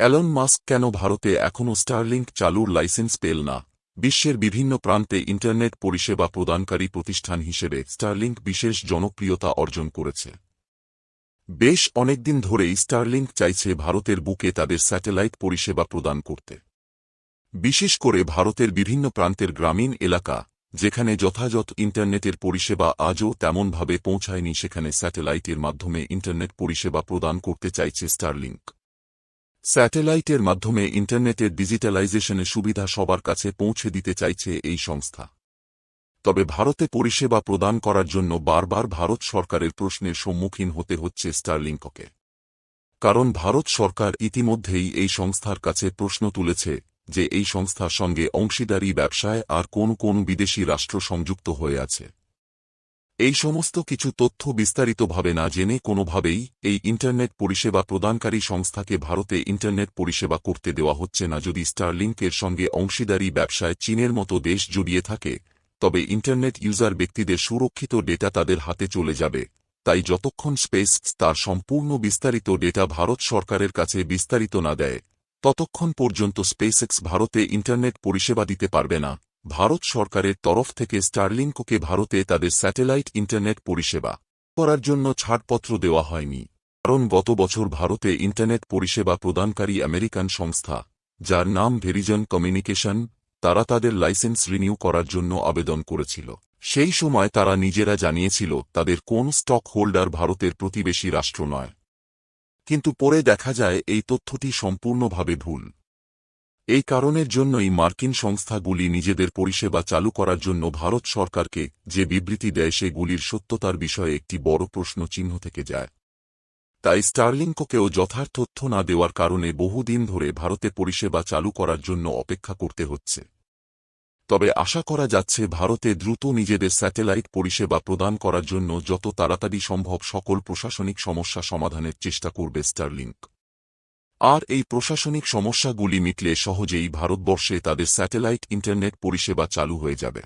Alone mask কেন ভারতে এখনও স্টারলিংক চালুর লাইসেন্স পেল না? বিশ্বের বিভিন্ন প্রান্তে ইন্টারনেট পরিষেবা প্রদানকারী প্রতিষ্ঠান হিসেবে স্টারলিংক বিশেষ জনপ্রিয়তা অর্জন করেছে। বেশ অনেকদিন ধরেই স্টারলিংক চাইছে ভারতের বুকে তাদের স্যাটেলাইট পরিষেবা প্রদান করতে। বিশেষ করে ভারতের বিভিন্ন প্রান্তের গ্রামীণ এলাকা, যেখানে যথাযথ ইন্টারনেটের পরিষেবা আজও তেমনভাবে পৌঁছায়নি, সেখানে স্যাটেলাইটের মাধ্যমে ইন্টারনেট পরিষেবা প্রদান করতে চাইছে স্টারলিংক স্যাটেলাইটের মাধ্যমে ইন্টারনেটের ডিজিটালাইজেশনের সুবিধা সবার কাছে পৌঁছে দিতে চাইছে এই সংস্থা। তবে ভারতে পরিষেবা প্রদান করার জন্য বারবার ভারত সরকারের প্রশ্নের সম্মুখীন হতে হচ্ছে স্টারলিংককে। কারণ ভারত সরকার ইতিমধ্যেই এই সংস্থার কাছে প্রশ্ন তুলেছে যে এই সংস্থার সঙ্গে অংশীদারি ব্যবসায় আর কোন কোন বিদেশি রাষ্ট্র সংযুক্ত হয়ে আছে। এই সমস্ত কিছু তথ্য বিস্তারিতভাবে না জেনে কোনোভাবেই এই ইন্টারনেট পরিষেবা প্রদানকারী সংস্থাকে ভারতে ইন্টারনেট পরিষেবা করতে দেওয়া হচ্ছে না। যদি স্টারলিংকের সঙ্গে অংশীদারি ব্যবসায় চীনের মতো দেশ জড়িয়ে থাকে, তবে ইন্টারনেট ইউজার ব্যক্তিদের সুরক্ষিত ডেটা তাদের হাতে চলে যাবে। তাই যতক্ষণ স্পেস তার সম্পূর্ণ বিস্তারিত ডেটা ভারত সরকারের কাছে বিস্তারিত না দেয়, ততক্ষণ পর্যন্ত স্পেসএক্স ভারতে ইন্টারনেট পরিষেবা দিতে পারবে না। ভারত সরকারের তরফ থেকে স্টারলিংককে ভারতে তাদের স্যাটেলাইট ইন্টারনেট পরিষেবা করার জন্য ছাড়পত্র দেওয়া হয়নি। কারণ গত বছর ভারতে ইন্টারনেট পরিষেবা প্রদানকারী আমেরিকান সংস্থা, যার নাম ভেরিজন কমিউনিকেশন, তারা তাদের লাইসেন্স রিনিউ করার জন্য আবেদন করেছিল। সেই সময় তারা নিজেরা জানিয়েছিল, তাদের কোন স্টক হোল্ডার ভারতের প্রতিবেশী রাষ্ট্র নয়। কিন্তু পরে দেখা যায়, এই তথ্যটি সম্পূর্ণভাবে ভুল। এই কারণের জন্যই মার্কিন সংস্থাগুলি নিজেদের পরিষেবা চালু করার জন্য ভারত সরকারকে যে বিবৃতি দেয় সেগুলির সত্যতার বিষয়ে একটি বড় প্রশ্ন চিহ্ন থেকে যায়। তাই স্টারলিংককেও যথার্থ তথ্য না দেওয়ার কারণে বহুদিন ধরে ভারতে পরিষেবা চালু করার জন্য অপেক্ষা করতে হচ্ছে। তবে আশা করা যাচ্ছে ভারতে দ্রুত নিজেদের স্যাটেলাইট পরিষেবা প্রদান করার জন্য যত তাড়াতাড়ি সম্ভব সকল প্রশাসনিক সমস্যা সমাধানের চেষ্টা করবে স্টারলিংক। আর এই প্রশাসনিক সমস্যাগুলি মিটলে সহজেই ভারতবর্ষে তাদের স্যাটেলাইট ইন্টারনেট পরিষেবা চালু হয়ে যাবে।